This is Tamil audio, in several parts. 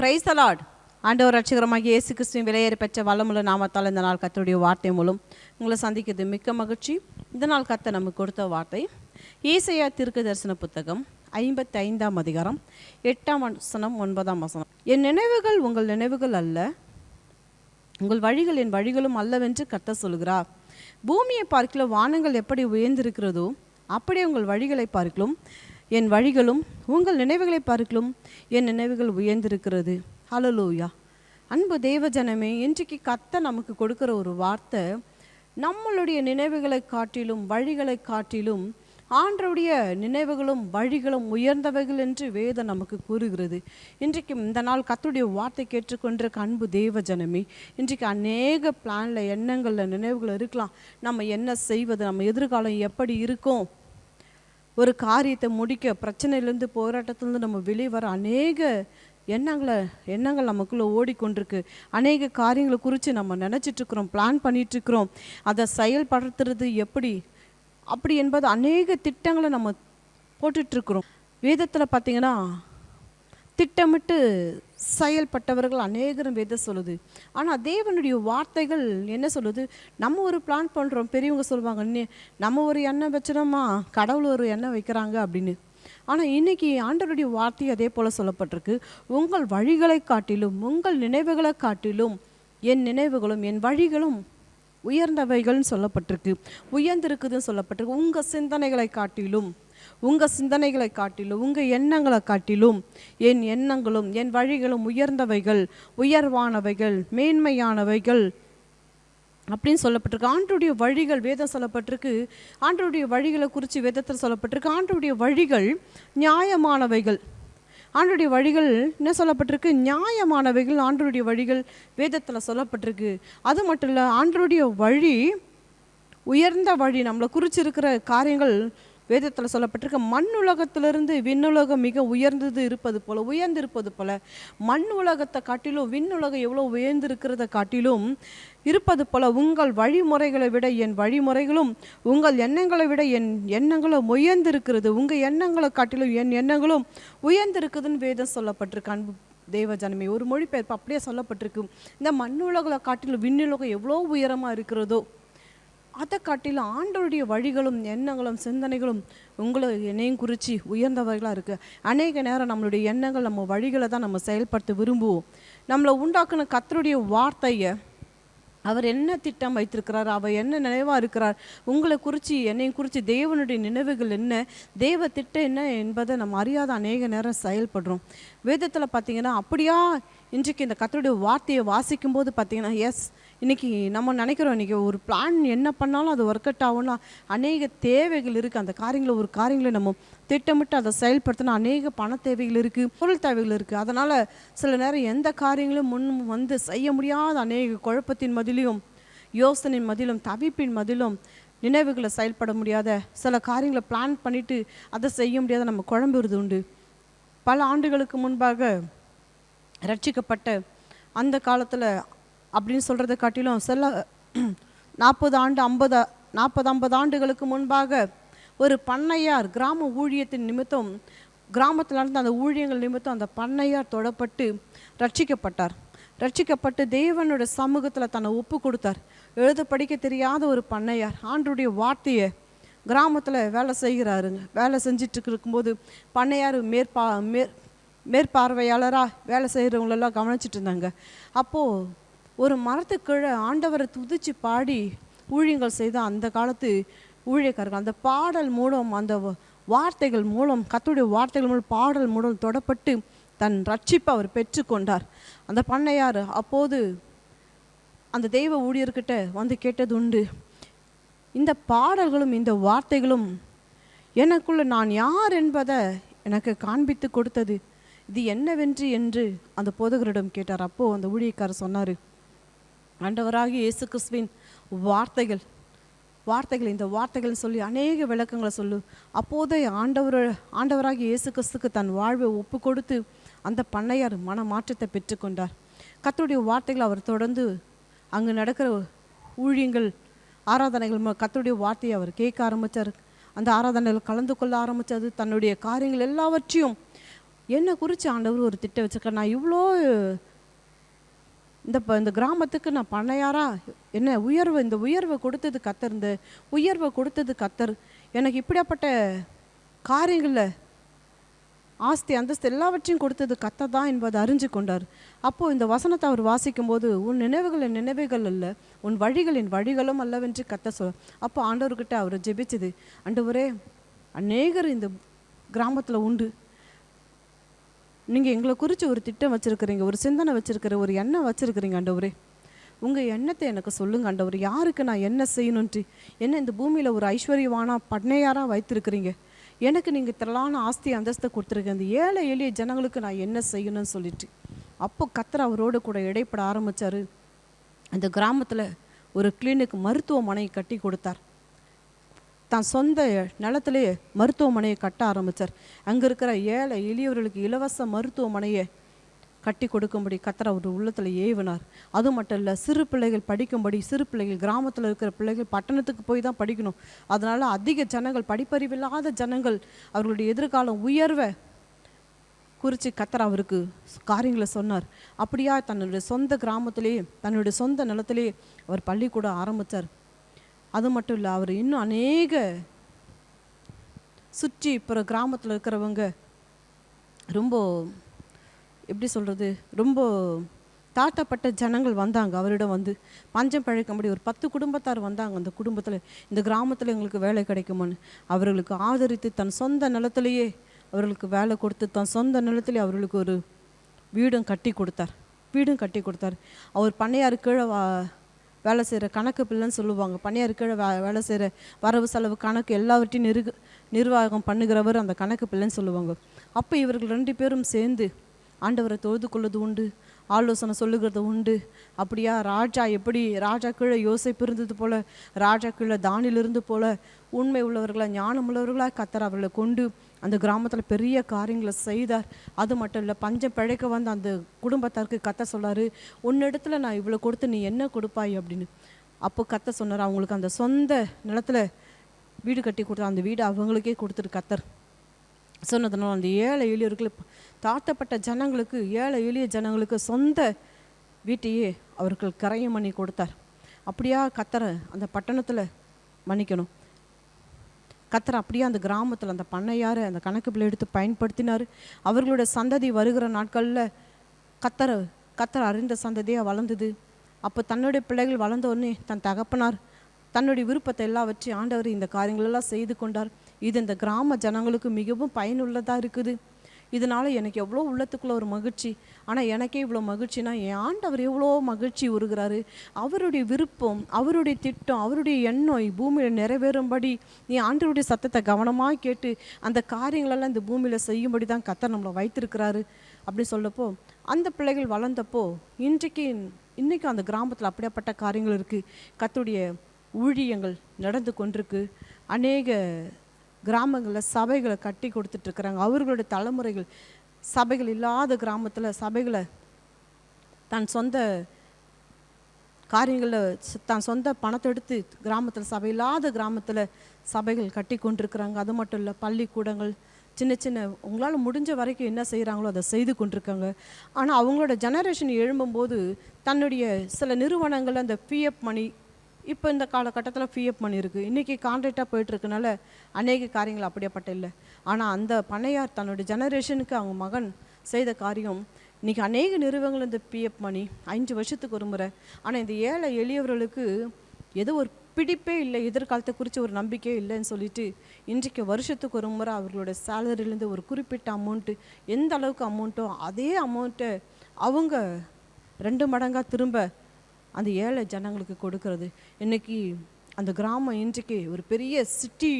பிரைஸ் அலாட் ஆண்டவர் ரட்சகரமாக இயேசு கிறிஸ்துவின் விலையேறி பெற்ற வளமுள்ள நாமத்தால் இந்த நாள் கத்தருடைய வார்த்தை மூலம் உங்களை சந்திக்கிறது மிக்க மகிழ்ச்சி. இந்த நாள் கத்த நமக்கு கொடுத்த வார்த்தை ஈசையா திருக்கு தரிசன புத்தகம் ஐம்பத்தி ஐந்தாம் அதிகாரம் எட்டாம் வசனம் ஒன்பதாம் வசனம். என் நினைவுகள் உங்கள் நினைவுகள் அல்ல உங்கள் வழிகள் என் வழிகளும் அல்லவென்று கத்த சொல்கிறார் பூமியை பார்க்கல வானங்கள் எப்படி உயர்ந்திருக்கிறதோ அப்படியே உங்கள் வழிகளை பார்க்கலும் என் வழிகளும் உங்கள் நினைவுகளை பார்க்கலும் என் நினைவுகள் உயர்ந்திருக்கிறது. ஹலலூயா அன்பு தேவஜனமே இன்றைக்கு கத்த நமக்கு கொடுக்கிற ஒரு வார்த்தை நம்மளுடைய நினைவுகளை காட்டிலும் வழிகளை காட்டிலும் ஆண்டருடைய நினைவுகளும் வழிகளும் உயர்ந்தவைகள் என்று வேதம் நமக்கு கூறுகிறது. இன்றைக்கு இந்த நாள் கத்துடைய வார்த்தை கேட்டுக்கொண்டிருக்க அன்பு தேவ ஜனமே இன்றைக்கு அநேக பிளானில் எண்ணங்களில் நினைவுகள் இருக்கலாம். நம்ம என்ன செய்வது நம்ம எதிர்காலம் எப்படி இருக்கும்? ஒரு காரியத்தை முடிக்க பிரச்சனையிலேருந்து போராட்டத்திலேருந்து நம்ம வெளியே வர அநேக எண்ணங்களை எண்ணங்கள் நமக்குள்ளே ஓடிக்கொண்டிருக்கு. அநேக காரியங்களை குறித்து நம்ம நினச்சிட்ருக்குறோம் பிளான் பண்ணிகிட்ருக்குறோம் அதை செயல்படுத்துறது எப்படி? அப்படி என்பது அநேக திட்டங்களை நம்ம போட்டுட்ருக்குறோம். வேதத்தில் பார்த்திங்கன்னா திட்டமிட்டு செயல்பட்டவர்கள் அநேகரும் வேதம் சொல்லுது. ஆனால் தேவனுடைய வார்த்தைகள் என்ன சொல்லுது? நம்ம ஒரு பிளான் பண்ணுறோம் பெரியவங்க சொல்லுவாங்க நம்ம ஒரு எண்ணெய் வச்சிடோமா? கடவுள் ஒரு எண்ணெய் வைக்கிறாங்க அப்படின்னு. ஆனால் இன்னைக்கு ஆண்டவருடைய வார்த்தை அதே போல் சொல்லப்பட்டிருக்கு. உங்கள் வழிகளை காட்டிலும் உங்கள் நினைவுகளை காட்டிலும் என் நினைவுகளும் என் வழிகளும் உயர்ந்தவைகள்னு சொல்லப்பட்டிருக்கு. உயர்ந்திருக்குதுன்னு சொல்லப்பட்டிருக்கு. உங்கள் சிந்தனைகளை காட்டிலும் உங்கள் சிந்தனைகளை காட்டிலும் உங்கள் எண்ணங்களை காட்டிலும் என் எண்ணங்களும் என் வழிகளும் உயர்ந்தவைகள் உயர்வானவைகள் மேன்மையானவைகள் அப்படின்னு சொல்லப்பட்டிருக்கு. ஆண்டருடைய வழிகள் வேதம் சொல்லப்பட்டிருக்கு. ஆண்டருடைய வழிகளை குறித்து வேதத்தில் சொல்லப்பட்டிருக்கு. ஆண்டருடைய வழிகள் நியாயமானவைகள். ஆண்டருடைய வழிகள் என்ன சொல்லப்பட்டிருக்கு? நியாயமானவைகள் ஆண்டருடைய வழிகள் வேதத்தில் சொல்லப்பட்டிருக்கு. அது மட்டும் இல்லை ஆண்டருடைய வழி உயர்ந்த வழி நம்மளை குறிச்சிருக்கிற காரியங்கள் வேதத்தில் சொல்லப்பட்டிருக்க மண் உலகத்திலிருந்து விண்ணுலகம் மிக உயர்ந்தது இருப்பது போல உயர்ந்திருப்பது போல மண் உலகத்தை காட்டிலும் விண்ணுலகம் எவ்வளோ உயர்ந்திருக்கிறத காட்டிலும் இருப்பது போல உங்கள் வழிமுறைகளை விட என் வழிமுறைகளும் உங்கள் எண்ணங்களை விட என் எண்ணங்களும் உயர்ந்திருக்கிறது. உங்கள் எண்ணங்களை காட்டிலும் என் எண்ணங்களும் உயர்ந்திருக்குதுன்னு வேதம் சொல்லப்பட்டிருக்கு. அன்பு தேவ ஜனமே ஒரு மொழிபெயர்ப்பு அப்படியே சொல்லப்பட்டிருக்கு. இந்த மண்ணுலகளை காட்டிலும் விண்ணுலகம் எவ்வளோ உயரமாக இருக்கிறதோ அதை காட்டிலும் ஆண்டோருடைய வழிகளும் எண்ணங்களும் சிந்தனைகளும் உங்களை என்னையும் குறித்து உயர்ந்தவர்களாக இருக்குது அநேக நேரம் நம்மளுடைய எண்ணங்கள் நம்ம வழிகளை தான் நம்ம செயல்படுத்த விரும்புவோம். நம்மளை உண்டாக்குன கத்தருடைய வார்த்தையை அவர் என்ன திட்டம் வைத்திருக்கிறார் அவர் என்ன நினைவாக இருக்கிறார் உங்களை குறித்து என்னையும் குறித்து தேவனுடைய நினைவுகள் என்ன தேவ திட்டம் என்ன என்பதை நம்ம அறியாத அநேக நேரம் செயல்படுறோம். வேதத்தில் பார்த்தீங்கன்னா அப்படியா இன்றைக்கு இந்த கத்தருடைய வார்த்தையை வாசிக்கும் போது பார்த்தீங்கன்னா எஸ் இன்றைக்கி நம்ம நினைக்கிறோம் இன்னைக்கு ஒரு பிளான் என்ன பண்ணாலும் அது ஒர்க் அவுட் ஆகும்னா அநேக தேவைகள் இருக்குது அந்த காரியங்களை ஒரு காரியங்களை நம்ம திட்டமிட்டு அதை செயல்படுத்தினா அநேக பண தேவைகள் இருக்குது பொருள் தேவைகள் இருக்குது அதனால் சில நேரம் எந்த காரியங்களும் முன் வந்து செய்ய முடியாத அநேக குழப்பத்தின் மதிலும் யோசனையின் மதிலும் தவிப்பின் மதிலும் நினைவுகளை செயல்பட முடியாத சில காரியங்களை பிளான் பண்ணிவிட்டு அதை செய்ய முடியாத நம்ம குழம்புறது உண்டு. பல ஆண்டுகளுக்கு முன்பாக ரட்சிக்கப்பட்ட அந்த காலத்தில் அப்படின்னு சொல்கிறத காட்டிலும் சில நாற்பது ஆண்டு ஐம்பது நாற்பது ஐம்பது ஆண்டுகளுக்கு முன்பாக ஒரு பண்ணையார் கிராம ஊழியத்தின் நிமித்தம் கிராமத்தில் நடந்த அந்த ஊழியங்கள் நிமித்தம் அந்த பண்ணையார் தொடப்பட்டு ரட்சிக்கப்பட்டார். ரட்சிக்கப்பட்டு தேவனோட சமூகத்தில் தன்னை ஒப்பு கொடுத்தார். எழுத படிக்க தெரியாத ஒரு பண்ணையார் ஆண்டுடைய வார்த்தையை கிராமத்தில் வேலை செய்கிறாருங்க. வேலை செஞ்சுட்டு இருக்கும்போது பண்ணையார் மேற்பா மேற் மேற்பார்வையாளராக வேலை செய்கிறவங்களெல்லாம் கவனிச்சிட்டு இருந்தாங்க அப்போது ஒரு மரத்துக்கு கீழே ஆண்டவரை துதிச்சு பாடி ஊழியங்கள் செய்த அந்த காலத்து ஊழியக்காரர்கள் அந்த பாடல் மூலம் அந்த வ- வார்த்தைகள் மூலம் கத்துடைய வார்த்தைகள் மூலம் பாடல் மூலம் தொடப்பட்டு தன் ரட்சிப்பை அவர் பெற்றுக்கொண்டார். அந்த பண்ணையார் அப்போது அந்த தெய்வ ஊழியர்கிட்ட வந்து கேட்டது உண்டு. இந்த பாடல்களும் இந்த வார்த்தைகளும் எனக்குள்ள நான் யார் என்பதை எனக்கு காண்பித்து கொடுத்தது. இது என்னவென்று? என்று அந்த போதகரிடம் கேட்டார். அப்போது அந்த ஊழியக்காரர் சொன்னார் ஆண்டவராகி இயேசு கிறிஸ்துவின் வார்த்தைகள் வார்த்தைகள் இந்த வார்த்தைகள் சொல்லி அநேக விளக்கங்களை சொல்லு. அப்போதே ஆண்டவர் ஆண்டவராகி இயேசு கிறிஸ்துக்கு தன் வாழ்வை ஒப்பு கொடுத்து அந்த பண்ணையார் மன மாற்றத்தை பெற்றுக்கொண்டார் கத்தருடைய வார்த்தைகள் அவர் தொடர்ந்து அங்கு நடக்கிற ஊழியங்கள் ஆராதனைகள் கத்தருடைய வார்த்தையை அவர் கேட்க ஆரம்பித்தார் அந்த ஆராதனையில் கலந்து கொள்ள ஆரம்பித்தது தன்னுடைய காரியங்கள் எல்லாவற்றையும் என்னை குறித்து ஆண்டவர் ஒரு திட்டம் வச்சுருக்கேன் நான் இவ்வளோ இந்த ப- இந்த கிராமத்துக்கு நான் பண்ணையாரா? என்ன உயர்வு இந்த உயர்வை கொடுத்தது கத்தர் இந்த உயர்வை கொடுத்தது கத்தர். எனக்கு இப்படியாப்பட்ட காரியங்களில் ஆஸ்தி அந்தஸ்து எல்லாவற்றையும் கொடுத்தது கத்த தான் என்பதை அறிஞ்சு கொண்டார். அப்போது இந்த வசனத்தை அவர் வாசிக்கும் போது உன் நினைவுகளின் நினைவுகள் அல்ல உன் வழிகளின் வழிகளும் அல்லவென்று கத்த சொல் அப்போ ஆண்டவர்கிட்ட அவர் ஜெபிச்சது. ஆண்டவரே அநேகர் இந்த கிராமத்தில் உண்டு. நீங்கள் எங்களை குறித்து ஒரு திட்டம் வச்சுருக்கிறீங்க ஒரு சிந்தனை வச்சுருக்கிற ஒரு எண்ணம் வச்சுருக்கிறீங்க ஆண்டவரே. உங்கள் எண்ணத்தை எனக்கு சொல்லுங்க ஆண்டவர். யாருக்கு நான் என்ன செய்யணுன்ட்டு என்ன இந்த பூமியில் ஒரு ஐஸ்வர்யவானா பண்ணையாராக வைத்திருக்கிறீங்க? எனக்கு நீங்கள் திரளான ஆஸ்தி அந்தஸ்தை கொடுத்துருக்கீங்க அந்த ஏழை எளிய ஜனங்களுக்கு நான் என்ன செய்யணும்னு சொல்லிட்டு. அப்போ கத்தர் அவரோடு கூட இடைப்பட ஆரம்பித்தார் அந்த கிராமத்தில் ஒரு கிளினிக் மருத்துவமனை கட்டி கொடுத்தார். தான் சொந்த நிலத்திலேயே மருத்துவமனையை கட்ட ஆரம்பித்தார் அங்கே இருக்கிற ஏழை எளியவர்களுக்கு இலவச மருத்துவமனையை கட்டி கொடுக்கும்படி கத்தர் அவர் உள்ளத்தில் ஏவினார். அது மட்டும் இல்லை சிறு பிள்ளைகள் படிக்கும்படி சிறு பிள்ளைகள் கிராமத்தில் இருக்கிற பிள்ளைகள் பட்டணத்துக்கு போய் தான் படிக்கணும். அதனால் அதிக ஜனங்கள் படிப்பறிவில்லாத ஜனங்கள் அவர்களுடைய எதிர்காலம் உயர்வை குறித்து கத்தர் அவருக்கு காரியங்களை சொன்னார். அப்படியா தன்னுடைய சொந்த கிராமத்திலேயே தன்னுடைய சொந்த நிலத்திலேயே அவர் பள்ளிக்கூடம் ஆரம்பித்தார் அது மட்டும் இல்லை அவர் இன்னும் அநேக சுற்றி இப்போ கிராமத்தில் இருக்கிறவங்க ரொம்ப எப்படி சொல்கிறது ரொம்ப தாட்டப்பட்ட ஜனங்கள் வந்தாங்க. அவரிடம் வந்து பஞ்சம் பழைக்கும்படி ஒரு பத்து குடும்பத்தார் வந்தாங்க. அந்த குடும்பத்தில் இந்த கிராமத்தில் எங்களுக்கு வேலை கிடைக்குமான்னு. அவர்களுக்கு ஆதரித்து தன் சொந்த நிலத்திலேயே அவர்களுக்கு வேலை கொடுத்து தன் சொந்த நிலத்திலே அவர்களுக்கு ஒரு வீடும் கட்டி கொடுத்தார். வீடும் கட்டி கொடுத்தார். அவர் பண்ணையார் கீழே வா வேலை செய்கிற கணக்கு பிள்ளைன்னு சொல்லுவாங்க. பண்ணையார் கீழே வே வேலை செய்கிற வரவு செலவு கணக்கு எல்லாவற்றையும் நிருகு நிர்வாகம் பண்ணுகிறவர் அந்த கணக்கு பிள்ளைன்னு சொல்லுவாங்க. அப்போ இவர்கள் ரெண்டு பேரும் சேர்ந்து ஆண்டவரை தொழுது கொள்வது உண்டு ஆலோசனை சொல்லுகிறது உண்டு. அப்படியா? ராஜா எப்படி ராஜா கீழே யோசிப்பு இருந்தது போல ராஜா கீழே தானியில் இருந்து போல உண்மை உள்ளவர்களா ஞானம் உள்ளவர்களாக கத்தர் அவர்களை கொண்டு அந்த கிராமத்தில் பெரிய காரியங்களை செய்தார். அது மட்டும் இல்லை பஞ்சம் பிழைக்க வந்த அந்த குடும்பத்தாருக்கு கத்த சொன்னார் உன்ன இடத்துல நான் இவ்வளோ கொடுத்து நீ என்ன கொடுப்பாய்? அப்படின்னு. அப்போ கத்த சொன்னார் அவங்களுக்கு அந்த சொந்த நிலத்தில் வீடு கட்டி கொடுத்தா அந்த வீடு அவங்களுக்கே கொடுத்துரு கத்தர். சொன்னதுனால அந்த ஏழை எளியவர்களுக்கு தாழ்த்தப்பட்ட ஜனங்களுக்கு ஏழை எளிய ஜனங்களுக்கு சொந்த வீட்டையே அவர்கள் கரையம் பண்ணி கொடுத்தார். அப்படியா கத்தரை அந்த பட்டணத்தில் மன்னிக்கணும். கத்தர் அப்படியே அந்த கிராமத்தில் அந்த பண்ணையாரை அந்த கணக்கு பிள்ளை எடுத்து பயன்படுத்தினார். அவர்களுடைய சந்ததி வருகிற நாட்களில் கத்தரை கத்தர் அறிந்த சந்ததியாக வளர்ந்தது. அப்போ தன்னுடைய பிள்ளைகள் வளர்ந்த உடனே தன் தகப்பனார் தன்னுடைய விருப்பத்தை எல்லாவற்றையும் ஆண்டவர் இந்த காரியங்களெல்லாம் செய்து கொண்டார். இது இந்த கிராம ஜனங்களுக்கு மிகவும் பயனுள்ளதாக இருக்குது. இதனால் எனக்கு எவ்வளோ உள்ளத்துக்குள்ள ஒரு மகிழ்ச்சி. ஆனால் எனக்கே இவ்வளோ மகிழ்ச்சினா என் ஆண்டவர் எவ்வளோ மகிழ்ச்சி உருகிறாரு. அவருடைய விருப்பம் அவருடைய திட்டம் அவருடைய எண்ணம் பூமியில் நிறைவேறும்படி நீ ஆண்டவருடைய சத்தத்தை கவனமாக கேட்டு அந்த காரியங்களெல்லாம் இந்த பூமியில் செய்யும்படி தான் கத்தர் நம்மளை வைத்திருக்கிறாரு அப்படி சொல்லப்போ அந்த பிள்ளைகள் வளர்ந்தப்போ இன்றைக்கு இன்றைக்கும் அந்த கிராமத்தில் அப்படியாப்பட்ட காரியங்கள் இருக்குது கத்துடைய ஊழியங்கள் நடந்து கொண்டிருக்கு. அநேக கிராமங்களில் சபைகளை கட்டி கொடுத்துட்ருக்குறாங்க அவர்களுடைய தலைமுறைகள் சபைகள் இல்லாத கிராமத்தில் சபைகளை தன் சொந்த காரியங்களில் தான் சொந்த பணத்தை எடுத்து கிராமத்தில் சபை இல்லாத கிராமத்தில் சபைகள் கட்டி கொண்டிருக்கிறாங்க. அது மட்டும் இல்லை பள்ளிக்கூடங்கள் சின்ன சின்ன உங்களால் முடிஞ்ச வரைக்கும் என்ன செய்கிறாங்களோ அதை செய்து கொண்டிருக்காங்க. ஆனால் அவங்களோட ஜெனரேஷன் எழும்பும்போது தன்னுடைய சில நிறுவனங்கள் அந்த பிஎஃப் மணி இப்போ இந்த காலகட்டத்தில் பிஎஃப் பண்ணியிருக்கு இருக்குது இன்றைக்கி கான்ட்ராக்டாக போயிட்டுருக்கனால அநேக காரியங்கள் அப்படியேப்பட்ட இல்லை. ஆனால் அந்த பண்ணையார் தன்னுடைய ஜெனரேஷனுக்கு அவங்க மகன் செய்த காரியம் இன்றைக்கி அநேக நிறுவனங்கள் இந்த பிஎஃப் மணி அஞ்சு வருஷத்துக்கு ஒரு முறை. ஆனால் இந்த ஏழை எளியவர்களுக்கு ஏதோ ஒரு பிடிப்பே இல்லை எதிர்காலத்தை குறித்து ஒரு நம்பிக்கையே இல்லைன்னு சொல்லிட்டு இன்றைக்கு வருஷத்துக்கு ஒரு முறை அவர்களோட சேலரியிலேருந்து ஒரு குறிப்பிட்ட அமௌண்ட்டு எந்த அளவுக்கு அமௌண்ட்டோ அதே அமௌண்ட்டை அவங்க ரெண்டு மடங்காக திரும்ப அந்த ஏழை ஜனங்களுக்கு கொடுக்கறது. இன்னைக்கு அந்த கிராமம் இன்றைக்கு ஒரு பெரிய சிட்டி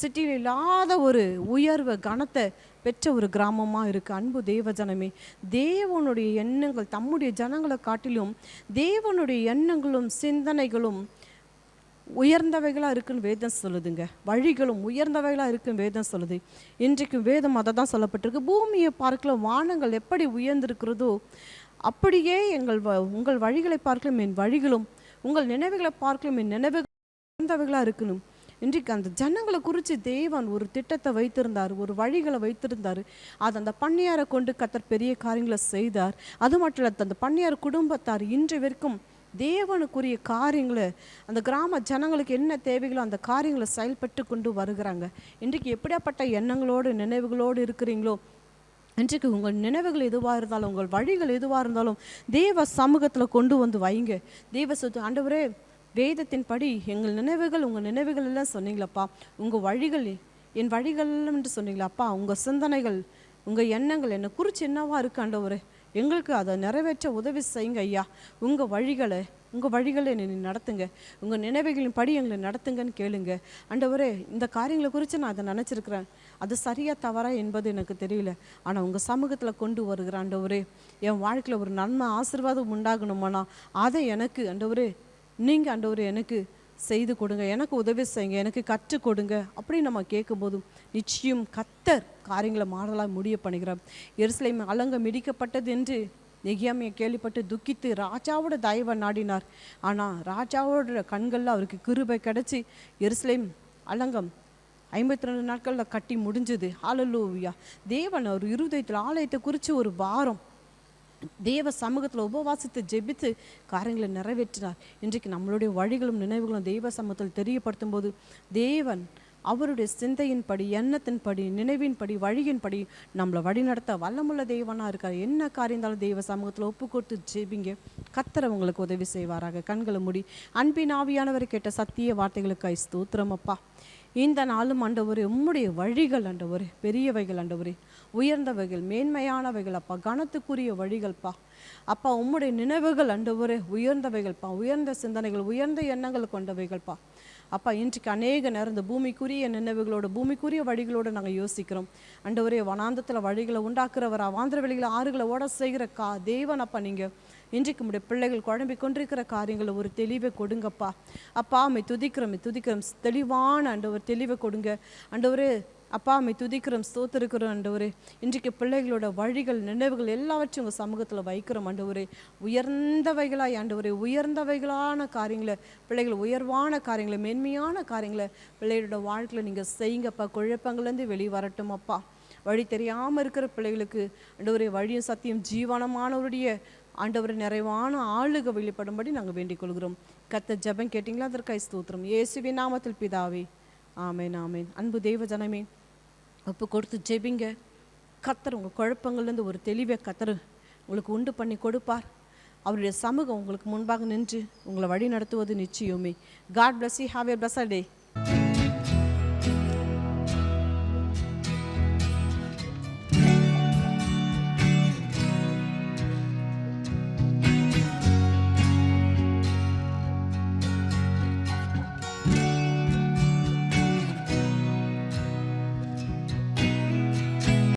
சிட்டியில் இல்லாத ஒரு உயர்வு கனத்தை பெற்ற ஒரு கிராமமாக இருக்குது அன்பு தேவ ஜனமே தேவனுடைய எண்ணங்கள் தம்முடைய ஜனங்களை காட்டிலும் தேவனுடைய எண்ணங்களும் சிந்தனைகளும் உயர்ந்தவைகளாக இருக்குன்னு வேதம் சொல்லுதுங்க. வழிகளும் உயர்ந்தவைகளாக இருக்குன்னு வேதம் சொல்லுது. இன்றைக்கும் வேதம் அதை தான் சொல்லப்பட்டிருக்கு. பூமியை பார்க்கல வானங்கள் எப்படி உயர்ந்திருக்கிறதோ அப்படியே எங்கள் வ உங்கள் வழிகளை பார்க்கலாம் என் வழிகளும் உங்கள் நினைவுகளை பார்க்கலாம் என் நினைவுகள் சிறந்தவைகளாக இருக்கணும். இன்றைக்கு அந்த ஜனங்களை குறித்து தேவன் ஒரு திட்டத்தை வைத்திருந்தார் ஒரு வழிகளை வைத்திருந்தார். அது அந்த பண்ணையாரை கொண்டு கத்தர் பெரிய காரியங்களை செய்தார். அது மட்டும் இல்லை அந்த பண்ணையார் குடும்பத்தார் இன்று வரைக்கும் தேவனுக்குரிய காரியங்களை அந்த கிராம ஜனங்களுக்கு என்ன தேவைகளோ அந்த காரியங்களை செயல்பட்டு கொண்டு வருகிறாங்க. இன்றைக்கு எப்படியாப்பட்ட எண்ணங்களோடு நினைவுகளோடு இருக்கிறீங்களோ இன்றைக்கு உங்கள் நினைவுகள் எதுவாக இருந்தாலும் உங்கள் வழிகள் எதுவாக இருந்தாலும் தேவ சமூகத்தில் கொண்டு வந்து வைங்க. தேவ சொத்து ஆண்டவரே வேதத்தின்படி எங்கள் நினைவுகள் உங்கள் நினைவுகள் எல்லாம் சொன்னீங்களப்பா. உங்கள் வழிகள் என் வழிகள் என்று சொன்னீங்களாப்பா. உங்கள் சிந்தனைகள் உங்கள் எண்ணங்கள் என்னை குறித்து என்னவா இருக்கு ஆண்டவரே? எங்களுக்கு அதை நிறைவேற்ற உதவி செய்யுங்க ஐயா. உங்கள் வழிகளை உங்கள் வழிகளை என்னை நடத்துங்க. உங்கள் நினைவுகளின் படி எங்களை நடத்துங்கன்னு கேளுங்க. அண்டவரே இந்த காரியங்களை குறித்து நான் அதை நினச்சிருக்கிறேன். அது சரியாக தவறா என்பது எனக்கு தெரியல. ஆனால் உங்கள் சமூகத்தில் கொண்டு வருகிற ஆண்டவரே என் வாழ்க்கையில் ஒரு நன்மை ஆசீர்வாதம் உண்டாகணுமானா அதை எனக்கு ஆண்டவரே நீங்கள் ஆண்டவரே எனக்கு செய்து கொடுங்க. எனக்கு உதவி செய்யுங்க. எனக்கு கற்றுக் கொடுங்க. அப்படின்னு நம்ம கேட்கும்போது நிச்சயம் கத்தர் காரியங்களை மாறலாக முடிய பண்ணுகிறார் எருசலேம் அலங்க மிடிக்கப்பட்டது என்று நெகியாமியை கேள்விப்பட்டு துக்கித்து ராஜாவோட தயவை நாடினார். ஆனால் ராஜாவோட கண்களில் அவருக்கு கிருபை கிடச்சி எருசலேம் அலங்கம் ஐம்பத்தி ரெண்டு நாட்களில் கட்டி முடிஞ்சது. ஹalleluya. தேவன் ஒரு இருதயத்தில் ஆலயத்தை குறித்து ஒரு வாரம் தேவ சமூகத்தில் உபவாசித்து ஜெபித்து காரியங்களை நிறைவேற்றினார். இன்றைக்கு நம்மளுடைய வழிகளும் நினைவுகளும் தெய்வ சமூகத்தில் தெரியப்படுத்தும் போது தேவன் அவருடைய சிந்தையின்படி எண்ணத்தின்படி நினைவின்படி வழியின்படி நம்மளை வழிநடத்த வல்லமுள்ள தெய்வனாக இருக்கார். என்ன காரியம் இருந்தாலும் தெய்வ சமூகத்தில் ஒப்பு கொடுத்து ஜெபிங்க. கத்தரை உங்களுக்கு உதவி செய்வாராக. கண்களை முடி அன்பின் ஆவியானவர் கேட்ட சத்திய வார்த்தைகளுக்கு ஸ்தோத்திரம் அப்பா. இந்த நாளும் ஆண்டவரே உம்முடைய வழிகள் ஆண்டவரே பெரியவைகள் ஆண்டவரே உயர்ந்தவைகள் மேன்மையானவைகள் அப்பா கனத்துக்குரிய வழிகள்ப்பா. அப்பா உம்முடைய நினைவுகள் ஆண்டவரே உயர்ந்தவைகள்ப்பா உயர்ந்த சிந்தனைகள் உயர்ந்த எண்ணங்கள் கொண்டவைகள்ப்பா. அப்பா இன்றைக்கு அநேக நேரம் இந்த பூமிக்குரிய நினைவுகளோட பூமிக்குரிய வழிகளோடு நாங்கள் யோசிக்கிறோம். அண்டவரே வனாந்தத்தில் வழிகளை உண்டாக்குறவர் அவாந்திர வழிகளை ஆறுகளை ஓட செய்கிற கா தேவன் அப்பா நீங்கள் இன்றைக்கு நம்முடைய பிள்ளைகள் குழம்பி கொண்டிருக்கிற காரியங்களை ஒரு தெளிவை கொடுங்கப்பா. அப்பா அம்மை துதிக்கிறோம் துதிக்கிறோம். தெளிவான ஆண்டவர் தெளிவை கொடுங்க. ஆண்டவரே அப்பா அம்மை துதிக்கிறோம் ஸ்தோத்திருக்கிறோம் அண்டவரே இன்றைக்கு பிள்ளைகளோட வழிகள் நினைவுகள் எல்லாவற்றையும் உங்கள் சமூகத்தில் வைக்கிறோம் அண்டவரே உயர்ந்தவைகளாய் ஆண்டவரே. உயர்ந்தவைகளான காரியங்களை பிள்ளைகள் உயர்வான காரியங்களை மென்மையான காரியங்களை பிள்ளைகளோட வாழ்க்கையில் நீங்கள் செய்யுங்கப்பா. குழப்பங்கள்லேருந்து வெளியே வரட்டும் அப்பா. வழி தெரியாமல் இருக்கிற பிள்ளைகளுக்கு ஆண்டவரே வழியும் சத்தியம் ஜீவனமானவருடைய ஆண்டவர் நிறைவான ஆளுக வெளிப்படும்படி நாங்கள் வேண்டிக் கொள்கிறோம். கத்த ஜெபம் கேட்டிங்களா? அதற்காய் ஸ்தோத்திரம். இயேசுவின் நாமத்தில் பிதாவே. ஆமேன் ஆமேன். அன்பு தெய்வ ஜனமே ஒப்பு கொடுத்து ஜெபிங்க. கத்தர் உங்கள் குழப்பங்கள்லேருந்து ஒரு தெளிவை கத்தர் உங்களுக்கு உண்டு பண்ணி கொடுப்பார். அவருடைய சமூகம் உங்களுக்கு முன்பாக நின்று உங்களை வழி நடத்துவது நிச்சயமே. God bless you have a bless day